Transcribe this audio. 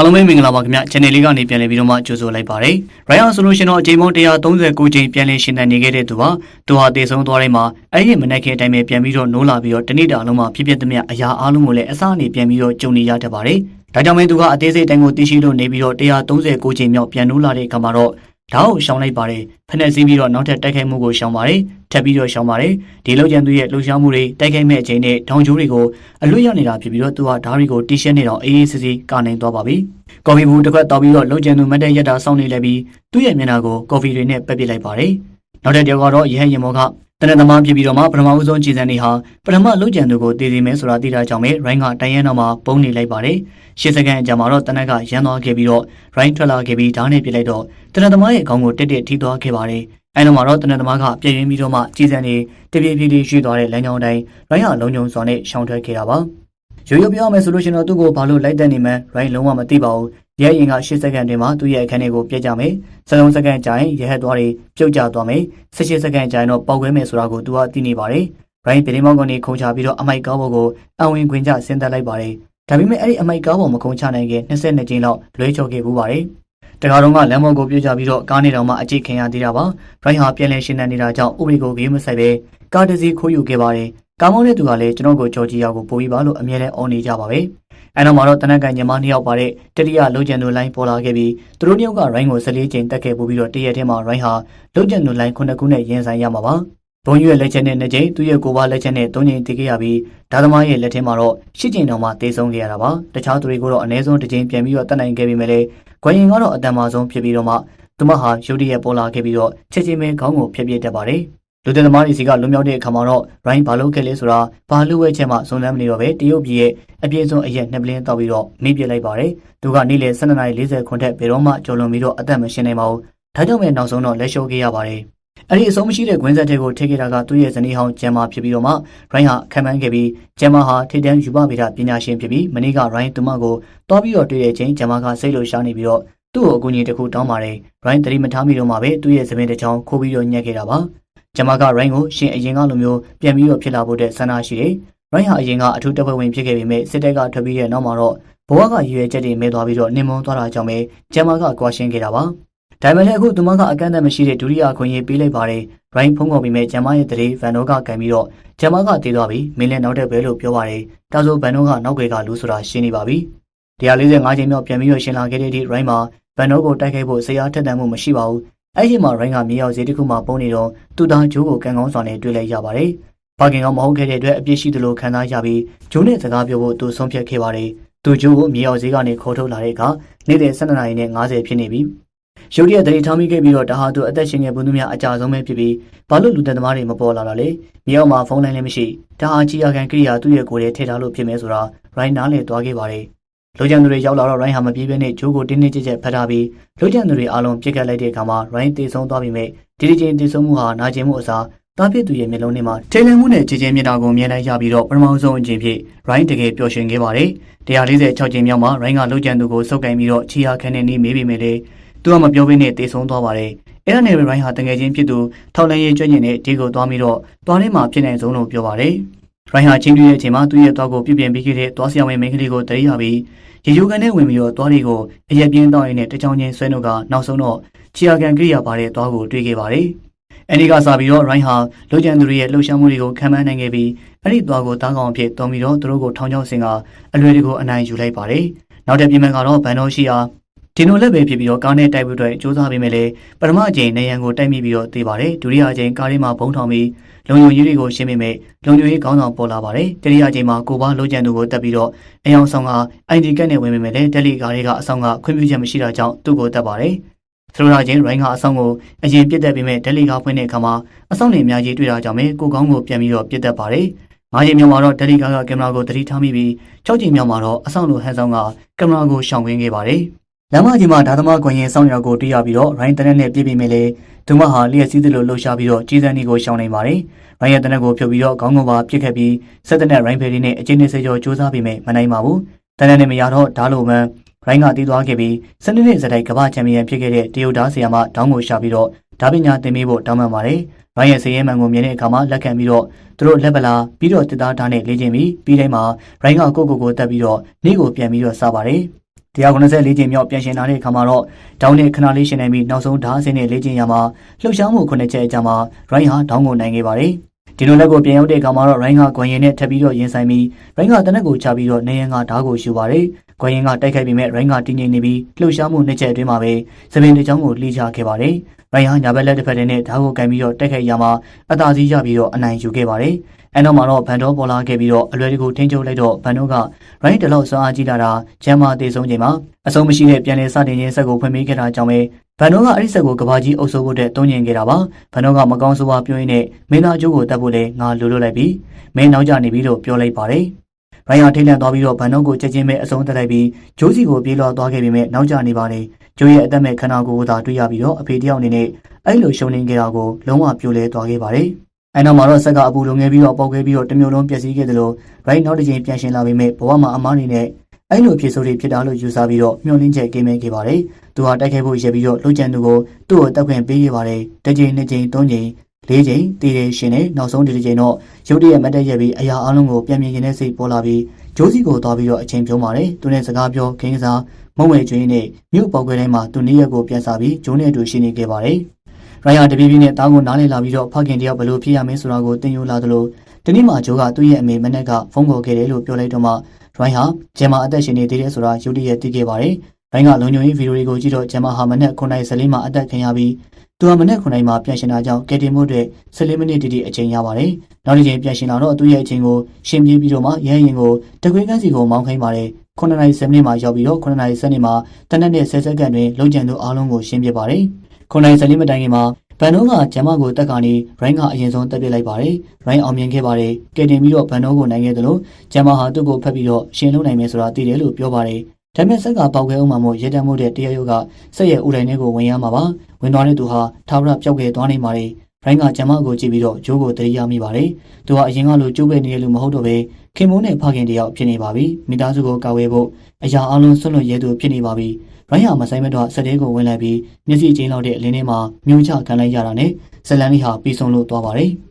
အားလုံးပဲမင်္ဂလာပါခင်ဗျ channel လေးကနေပြန်လည်ပြီးတော့မှကြိုဆိုလိုက်ပါတယ်။ Ryan ဆိုလို့ရှိရင်တော့အချိန်ပေါင်း139ချိန်ပြန်လည်ရှင်သန်နေခဲ့တဲ့သူပါ။သူဟာတည်ဆုံသွားတိုင်းမှာအဲ့ဒီမနက်ခင်းအတိုင်းပဲပြန်ပြီးတော့နိုးလာပြီးတော့တနေ့တာလုံးမှာဖြစ်ဖြစ်သမျှအရာအားလုံးကိုလည်းအစအနေပြန်ပြီးတော့ကြုံနေရတတ်ပါတယ်။ဒါကြောင့်မင်းသူကအသေးစိတ်တိုင်းကိုသိရှိလို့နေပြီးတော့139ချိန်မြောက်ပြန်နိုးလာတဲ့အခါမှာတော့ ဓာတ်ကိုရှောင်းလိုက်ပါတယ်ဖက်နဲ့စီးပြီးတော့နောက်ထပ်တိုက်ခိုက်မှုကိုရှောင်းပါတယ်ထပ်ပြီးတော့ရှောင်းပါတယ်ဒီလောက်ကျန်သူရဲ့လှုပ်ရှားမှုတွေတိုက်ခိုက်မဲ့အချိန်နဲ့ဒေါင်ကျိုးတွေကိုအလွတ်ရောက်နေတာဖြစ်ပြီးတော့သူကဓာတ်တွေကိုတီရှပ်နေတော့အေးအေးဆေးဆေးကနိုင်သွားပါပြီကော်ဖီဘူးတစ်ခွက်တောက်ပြီးတော့လုံကျန်သူမတ်တဲ့ရက်တာစောင်းနေလဲပြီးသူ့ရဲ့မျက်နှာကိုကော်ဖီတွေနဲ့ပက်ပစ်လိုက်ပါတယ်နောက်တဲ့တယောက်ကတော့ရဟန်းရင်မောက တနက်သမားဖြစ်ပြီးတော့မှပထမဦးဆုံးကြည်စံနေဟာပထမလုံကျန်သူကိုတည်စီမဲဆိုတာသိတာကြောင့်ပဲရိုင်းကတိုင်ရဲနောက်မှာပုံနေလိုက်ပါတယ်ရှစ်စက္ကန့်အကြာမှာတော့တနက်ကရန်သွားခဲ့ပြီးတော့ရိုင်းထွက်လာခဲ့ပြီးဓာတ်နဲ့ပြစ်လိုက်တော့တနက်သမားရဲ့ခေါင်းကိုတက်တက်ထိသွားခဲ့ပါတယ်အဲနောက်မှာတော့တနက်သမားကပြည့်ရင်းပြီးတော့မှကြည်စံနေတပြေးပြေးလေးရွှေ့သွားတဲ့လမ်းကြောင်းတိုင်းရိုင်းဟာလုံခြုံစွာနဲ့ရှောင်ထွက်ခဲ့တာပါရိုးရိုးပြောရမယ်ဆိုလို့ရှိရင်တော့သူ့ကိုဘာလို့လိုက်တက်နေမှန်းရိုင်းလုံးဝမသိပါဘူး ရဲရင်က10စက္ကန့်တွင်မှသူ့ရဲ့အခန်းထဲကိုပြတ်ကြမယ်13စက္ကန့်ကြာရင်ရဲဟက်သွားတွေပြုတ်ကျသွားမယ်18စက္ကန့်ကြာရင်တော့ပေါက်ခွဲမယ်ဆိုတာကိုသူကသိနေပါတယ်ရိုင်းပြည်မောင်းကနေခုံချပြီးတော့အမိုက်ကားပေါ်ကိုအဝင်ခွင်ကျဆင်းသက်လိုက်ပါတယ်ဒါပေမဲ့အဲ့ဒီအမိုက်ကားပေါ်မခုံချနိုင်ခင်22ကျင်းလောက်လွဲချော်ခဲ့ပူပါတယ်တခါတော့ကလမ်းမော်ကိုပြစ်ကြပြီးတော့ကားနေတော်မှအကြိတ်ခင်ရသေးတာပါရိုင်းဟာပြန်လဲရှင်းနေနေတာကြောင့်ဥပဒေကိုဂေးမဆိုင်ပဲကားတစ်စီးခိုးယူခဲ့ပါတယ်ကားမောင်းတဲ့သူကလည်းကျွန်တော်ကိုကြော်ကြီးရောက်ကိုပို့ပြီးပါလို့အမြဲတမ်းအော်နေကြပါပဲ အဲနောက်မှာတော့တနက်ကန်ညီမနှစ်ယောက်ပါတဲ့တတိယလုံကျန်သူလိုင်းပေါ်လာခဲ့ပြီးသူတို့နှစ်ယောက်ကရိုင်းကို14ချိန်တက်ခဲ့ပို့ပြီးတော့တရက်ထဲမှာရိုင်းဟာလုံကျန်သူလိုင်း9ခုနဲ့ရင်ဆိုင်ရမှာပါဘုံရွက်လက်ချက်နဲ့2ချိန်သူ့ရဲ့ကိုပါလက်ချက်နဲ့3ချိန်တည်ခဲ့ရပြီးဒါသမားရဲ့လက်ထဲမှာတော့10ချိန်တောင်မှတေဆုံးခဲ့ရတာပါတခြားသူတွေကိုတော့အနည်းဆုံး2ချိန်ပြန်ပြီးတော့တတ်နိုင်ခဲ့ပြီမဲ့လေခွင်ရင်ကတော့အတန်မာဆုံးဖြစ်ပြီးတော့မှသူမဟာရုတ်တရက်ပေါ်လာခဲ့ပြီးတော့ချက်ချင်းပဲခေါင်းကိုဖျက်ပြစ်တတ်ပါတယ် လူတဲ့သမားတွေစီကလွန်မြောက်တဲ့အခါမှာတော့ Ryan ဘာလုပ်ခဲ့လဲဆိုတာဘာလူဝဲချက်မှစုံစမ်းမနေတော့ပဲတရုတ်ပြည်ရဲ့အပြည့်စုံအရက်နှစ်ပလင်းတောက်ပြီးတော့မေးပြလိုက်ပါတယ်။သူကနေ့လယ်12:40ခွန်ထက်ဘယ်တော့မှကြော်လွန်ပြီးတော့အသက်မရှင်နိုင်ပါဘူး။ဒါကြောင့်ပဲနောက်ဆုံးတော့လက်လျှော့ခဲ့ရပါတယ်။အဲ့ဒီအဆုံးမရှိတဲ့ဂွင်းဆက်တွေကိုထိခဲ့တာကသူ့ရဲ့ဇနီးဟောင်းဂျမ်မာဖြစ်ပြီးတော့မှ Ryan ဟာခံမှန်းခဲ့ပြီးဂျမ်မာဟာထိတန်းယူပဗေဒပညာရှင်ဖြစ်ပြီးမနေ့က Ryan သူမကိုတွားပြီးတော့တွေ့တဲ့ချိန်ဂျမ်မာကစိတ်လိုရှားနေပြီးတော့သူ့ကိုအကူအညီတစ်ခုတောင်းပါတယ်။ Ryan တတိမထားမိတော့မှပဲသူ့ရဲ့သမင်တစ်ချောင်းခိုးပြီးတော့ညှက်ခဲ့တာပါ။ ဂျမာကရိုင်းကိုရှင်အရင်ကလိုမျိုးပြန်ပြီးတော့ဖြစ်လာဖို့တဲ့ဆန္ဒရှိတယ်။ရိုင်းဟာအရင်ကအထူးတပ်ဖွဲ့ဝင်ဖြစ်ခဲ့ပေမဲ့စစ်တပ်ကထွက်ပြီးတဲ့နောက်မှာတော့ဘဝကရည်ရွယ်ချက်တွေမဲသွားပြီးတော့နှင်မွန်းသွားတာကြောင့်ပဲဂျမာကကွာရှင်းခဲ့တာပါ။ဒါပေမဲ့အခုသူမကအကန့်အသတ်မရှိတဲ့ဒုတိယအခွင့်အရေးပေးလိုက်ပါတယ်။ရိုင်းဖုံးခေါ်ပြီးမဲ့ဂျမာရဲ့တရေဗန်နိုကကန်ပြီးတော့ဂျမာကတည်သွားပြီးမင်းလည်းနောက်တက်ပဲလို့ပြောပါတယ်။ဒါဆိုဗန်နိုကနောက်ွယ်ကလူဆိုတာရှင်းနေပါပြီ။145ချိန်မြောက်ပြန်ပြီးတော့ရှင်းလာခဲ့တဲ့ဒီရိုင်းမှာဗန်နိုကိုတိုက်ခိုက်ဖို့ဆရာထက်တန်မှုမရှိပါဘူး။ အဲ့ဒီမှာရိုင်းကမြေရောက်စေးတစ်ခုမှပုံနေတော့သူ့သားဂျိုးကိုကန်ကောင်းစွာနဲ့တွေ့လိုက်ရပါတယ်။ဘာကင်ကမဟုတ်ခဲ့တဲ့အတွက်အပြစ်ရှိသလိုခံစားရပြီးဂျိုးနဲ့စကားပြောဖို့သူဆုံးဖြတ်ခဲ့ပါတယ်။သူဂျိုးကိုမြေရောက်စေးကနေခေါ်ထုတ်လာတဲ့အခါနေ့တဲ့12နာရီနဲ့50ဖြစ်နေပြီ။ရုတ်တရက်တတိထားမိခဲ့ပြီးတော့ဒါဟာသူအသက်ရှင်ခဲ့ဘူးသူများအကြဆုံးပဲဖြစ်ပြီးဘာလို့လူသက်သမားတွေမပေါ်လာတာလဲ။မြေရောက်မှာဖုန်းလိုင်းလည်းမရှိ။ဒါဟာကြီးရခံကိရိယာသူ့ရဲ့ကိုယ်ထဲထည့်ထားလို့ဖြစ်မယ်ဆိုတာရိုင်းနားလည်းသွားခဲ့ပါတယ်။ လူကြံသူတွေရောက်လာတော့ရိုင်းဟာမပြေးဘဲနဲ့ဂျိုးကိုတင်းတင်းကြပ်ကြပ်ဖတ်ထားပြီးလူကြံသူတွေအားလုံးပြစ်ခတ်လိုက်တဲ့အခါမှာရိုင်းတေဆုံးသွားပြီမဲ့ဒီဒီချင်းတေဆုံးမှုဟာနာကျင်မှုအစားတားဖြစ်သူရဲ့မျက်လုံးထဲမှာထိတ်လန့်မှုနဲ့ကြည်ချင်းမြင်တာကိုမြင်လိုက်ရပြီးတော့ပထမဆုံးအချိန်ဖြစ်ရိုင်းတကယ်ပျော်ရွှင်ခဲ့ပါတယ်146ချိန်မြောက်မှာရိုင်းကလူကြံသူကိုစုပ်ကင်ပြီးတော့ချီယာခန်းနဲ့နေမေးပြီးမဲ့လေသူကမပြောဘဲနဲ့တေဆုံးသွားပါတယ်အဲ့ဒါနဲ့ရိုင်းဟာတကယ်ချင်းဖြစ်သူထောက်လန်းရေးကျွမ်းကျင်တဲ့ဒီကိုသွားပြီးတော့သွားထဲမှာဖြစ်နိုင်ဆုံးလို့ပြောပါတယ် ရိုင်းဟာချင်းတူတဲ့အချိန်မှာသူ့ရဲ့သွားကိုပြပြင်ပေးခဲ့တဲ့သွားဆရာဝန်မိန်းကလေးကိုတရိရပြီးရေယိုကန်နဲ့ဝင်ပြီးတော့သွားတွေကိုအရက်ပြင်းတောင်းရင်းနဲ့တချောင်းချင်းဆွဲနှုတ်ကနောက်ဆုံးတော့ချီယာကန်ကိရိယာပါတဲ့သွားကိုတွေ့ခဲ့ပါတယ်။အဲဒီကစပြီးတော့ရိုင်းဟာလူကျန်သူတွေရဲ့လှုပ်ရှားမှုတွေကိုခံမှန်းနိုင်ခဲ့ပြီးအဲ့ဒီသွားကိုတားကောင်အဖြစ်တုံးပြီးတော့သူတို့ကိုထောင်ချောင်းစင်ကအလွယ်တကူအနိုင်ယူလိုက်ပါတယ်။နောက်တဲ့ပြင်မဲ့ကတော့ဗန်တော်ရှိအား ဒီလိုလက်ပဲဖြစ်ပြီးတော့ကားနဲ့တိုက်ပြီးတော့စူးစမ်းပေးမယ်လေပထမအကြိမ်နေရန်ကိုတိုက်မိပြီးတော့သိပါတယ်ဒုတိယအကြိမ်ကားလေးမှာဘုံထောင်ပြီးလုံယုံကြီးတွေကိုရှင်းပေးမယ်လုံယုံကြီးကောင်းဆောင်ပေါ်လာပါတယ်တတိယအကြိမ်မှာကိုပါလိုချန်သူကိုတက်ပြီးတော့အယောင်ဆောင်က ID ကတ်နဲ့ဝင်ပေးမယ်လေတယ်လီကားလေးကအဆောင်ကခွင့်ပြုချက်မရှိတာကြောင့်သူ့ကိုတက်ပါတယ်ဆိုလိုတာချင်းရိုင်းကအဆောင်ကိုအရင်ပြစ်တက်ပြီးမဲ့တယ်လီကားဖွင့်တဲ့အခါမှာအဆောင်တွေအများကြီးတွေ့တာကြောင့်ပဲကိုကောင်းကိုပြန်ပြီးတော့ပြစ်တက်ပါတယ်ငါးချိန်မြောက်မှာတော့တယ်လီကားကကင်မရာကိုတတိထားမိပြီး၆ချိန်မြောက်မှာတော့အဆောင်လိုဟန်ဆောင်ကကင်မရာကိုရှောင်ကွင်းခဲ့ပါတယ် လမ်းမကြီးမှာဓာသမားကွန်ရင်စောင့်ရောက်ကိုတွေ့ရပြီးတော့ရိုင်းတနက်နဲ့ပြည့်ပြီးမယ်လေသူမဟာလျက်စီးသလိုလှုပ်ရှားပြီးတော့ကြီးစံဒီကိုရှောင်းနေပါတယ်ရိုင်းရဲ့တနက်ကိုဖြုတ်ပြီးတော့ခေါင်းကုန်းပါပြစ်ခတ်ပြီးဆက်တဲ့နဲ့ရိုင်းဖယ်လေးနဲ့အချင်းနဲ့ဆေးကြောစူးစမ်းပြီးမယ်မနိုင်ပါဘူးတနက်နဲ့မရတော့ဓာလိုမှန်ရိုင်းကတီးသွားခဲ့ပြီးစနေနေ့စတိုက်ကမ္ဘာချန်ပီယံဖြစ်ခဲ့တဲ့တရုတ်ဓာဆီယာမတောင်းကိုရှာပြီးတော့ဓာပညာသင်ပေးဖို့တောင်းပန်ပါတယ်ရိုင်းရဲ့ဆေးရဲမှန်ကိုမြင်တဲ့အခါမှာလက်ခံပြီးတော့သူတို့လက်ပလာပြီးတော့တစ်သားဓာတ်နဲ့လေ့ကျင့်ပြီးပြီးတိုင်းမှာရိုင်းကကိုကိုကိုတက်ပြီးတော့နေ့ကိုပြန်ပြီးတော့စားပါတယ် 194ကြိမ်မြောက်ပြန်ရှင်လာတဲ့အခါမှာတော့ဒေါင်းနဲ့ခဏလေးရှင်နိုင်ပြီးနောက်ဆုံးဓာတ်အစင်းနဲ့လေ့ကျင့်ရမှာလှုပ်ရှားမှုခုနှစ်ချက်အကြာမှာရိုင်းဟာဒေါင်းကိုနိုင်ခဲ့ပါတယ်ဒီလိုလက်ကိုပြန်ရောက်တဲ့အခါမှာတော့ရိုင်းကဂွန်ရင်နဲ့ထပ်ပြီးတော့ရင်ဆိုင်ပြီးရိုင်းကတနက်ကိုချပြီးတော့နေရန်ကဓာတ်ကိုရှူပါတယ် ဂွန်ရင်ကတိုက်ခိုက်ပြီးမဲ့ရိုင်းကတင်းငိမ့်နေပြီးလှုပ်ရှားမှုနှစ်ချက်အတွင်းမှာပဲစပင်တစ်ချောင်းကိုလှီးချခဲ့ပါတယ်ရိုင်းဟာညာဘက်လက်တစ်ဖက်တည်းနဲ့ဓာတ်ကိုကန်ပြီးတော့တိုက်ခိုက်ရမှာအသာစီးရပြီးတော့အနိုင်ယူခဲ့ပါတယ်အဲနောက်မှာတော့ဗန်တော့ပေါ်လာခဲ့ပြီးတော့အလွယ်တကူထင်းချုပ်လိုက်တော့ဗန်တော့ကရိုင်းတလောက်စွမ်းအားကြီးလာတာဂျမ်မာတေဆုံးချိန်မှာအဆုံးမရှိတဲ့ပြန်လည်စတင်ခြင်းဆက်ကိုဖွင့်ပေးခဲ့တာကြောင့်ပဲဗန်တော့ကအဲ့ဒီဆက်ကိုကဘာကြီးအုပ်စိုးဖို့တဲ့တုံးညင်ခဲ့တာပါဗန်တော့ကမကောင်းဆိုးပါပြောရင်းနဲ့မင်းသားအကျိုးကိုတတ်ဖို့လဲငါလိုလိုလိုက်ပြီးမင်းနောက်ကျနေပြီလို့ပြောလိုက်ပါတယ် ရိုင်းဟာထိတ်လန့်သွားပြီးတော့ဗန်တော့ကိုချက်ချင်းပဲအဆုံးတက်လိုက်ပြီးဂျိုးစီကိုပြေးလွှားသွားခဲ့ပေမဲ့နောက်ကျနေပါတယ်ဂျိုးရဲ့အသက်မဲ့ခန္ဓာကိုယ်ကိုသာတွေ့ရပြီးတော့အဖေတယောက်အနေနဲ့အဲ့လိုရှုံနေခဲ့တာကိုလုံးဝပြိုလဲသွားခဲ့ပါတယ်အဲနောက်မှာတော့ဆက်ကအပူလုံငယ်ပြီးတော့ပေါက်ခဲ့ပြီးတော့တစ်မျိုးလုံးပျက်စီးခဲ့တယ်လို့ရိုင်းနောက်တစ်ချိန်ပြန်ရှင်လာပေမဲ့ဘဝမှာအမားနေနဲ့အဲ့လိုဖြစ်ဆိုတွေဖြစ်တာလို့ယူဆပြီးတော့မျှော်လင့်ချက်ကိမဲခဲ့ပါတယ်။သူဟာတိုက်ခိုက်ဖို့ရပြီးတော့လှုပ်ကြံသူကိုသူ့ကိုတက်ခွင့်ပေးခဲ့ပါတယ်။တစ်ချိန်နှစ်ချိန်သုံးချိန် လေးချိန်တည်တယ်ရှင်နဲ့နောက်ဆုံးဒီတစ်ချိန်တော့ရုတ်တရက်မတ်တက်ရက်ပြီးအရာအလုံးကိုပြန်မြင်ခြင်းနဲ့စိတ်ပေါ်လာပြီးဂျိုးစီကိုသွားပြီးတော့အချိန်ပြုံးပါတယ်။သူနဲ့စကားပြောခင်းကစားမုံဝဲကျွင်းနဲ့မြို့ပေါက်ခွဲတိုင်းမှာသူနေ့ရက်ကိုပြန်စားပြီးဂျိုးနဲ့အတူရှိနေခဲ့ပါတယ်။ရိုင်ယာတပြေးပြေးနဲ့တားကိုနားလည်လာပြီးတော့ဖခင်တယောက်ဘယ်လိုဖြစ်ရမလဲဆိုတာကိုသင်ယူလာသလိုဒီနေ့မှဂျိုးကသူ့ရဲ့အမေမနက်ကဖုန်းခေါ်ခဲ့တယ်လို့ပြောလိုက်တော့မှရိုင်းဟာဂျမ်မာအသက်ရှင်နေသေးတယ်ဆိုတာရုတ်တရက်သိခဲ့ပါတယ်။ရိုင်းကလုံခြုံရေးဗီဒီယိုတွေကိုကြည့်တော့ဂျမ်မာဟာမနက်9:14မှာအသက်ခံရပြီး သူဟာမနက်9:00မှာပြန်ရှင်လာကြောင်းကယ်တင်မှုတွေ14မိနစ်တိတိအချိန်ရပါတယ်။နောက်တစ်ချိန်ပြန်ရှင်လာတော့သူ့ရဲ့အချိန်ကိုရှင်းပြပြီးတော့မှရဲရင်ကိုတကွေးကန်းစီကိုမောင်းခိုင်းပါတယ်။9:10မိနစ်မှာရောက်ပြီးတော့9:10မိနစ်မှာတနက်နဲ့10စက္ကန့်တွင်လုံခြံသူအားလုံးကိုရှင်းပြပါတယ်။9:10မိနစ်တိုင်းမှာဘန်နိုးကဂျမ်မကိုတက်ကနေရိုင်းကအရင်ဆုံးတက်ပြစ်လိုက်ပါတယ်။ရိုင်းအောင်မြင်ခဲ့ပါတယ်။ကယ်တင်ပြီးတော့ဘန်နိုးကိုနိုင်ခဲ့တယ်လို့ဂျမ်မဟာသူ့ကိုဖက်ပြီးတော့ရှင်လုံးနိုင်မယ်ဆိုတာသိတယ်လို့ပြောပါတယ်။ ဒါပေမဲ့ဆက်ကပေါက်ခဲအောင်မှမို့ရဲတမ်းမှုတဲ့တရားရုပ်ကဆက်ရဲ့ဦးတိုင်းတွေကိုဝင်ရမှာပါ။ဝင်သွားတဲ့သူဟာထာဝရပျောက်ခဲ့သွားနိုင်ပါတယ်။ရိုင်းကဂျမ်မကိုကြည့်ပြီးတော့ဂျိုးကိုတရိယာမိပါတယ်။သူဟာအရင်ကလိုကျိုးပဲနေတဲ့လူမဟုတ်တော့ပဲခင်မိုးနဲ့ဖခင်တယောက်ဖြစ်နေပါပြီ။မိသားစုကိုကာဝယ်ဖို့အရာအလုံးဆွလွတ်ရဲသူဖြစ်နေပါပြီ။ရိုင်းဟာမဆိုင်မတော့စတဲ့ကိုဝင်လိုက်ပြီးမျက်စိချင်းလောက်တဲ့အလင်းထဲမှာမြုံချခံလိုက်ရတာနဲ့ဇလန်လေးဟာပြီးဆုံးလို့သွားပါတယ်။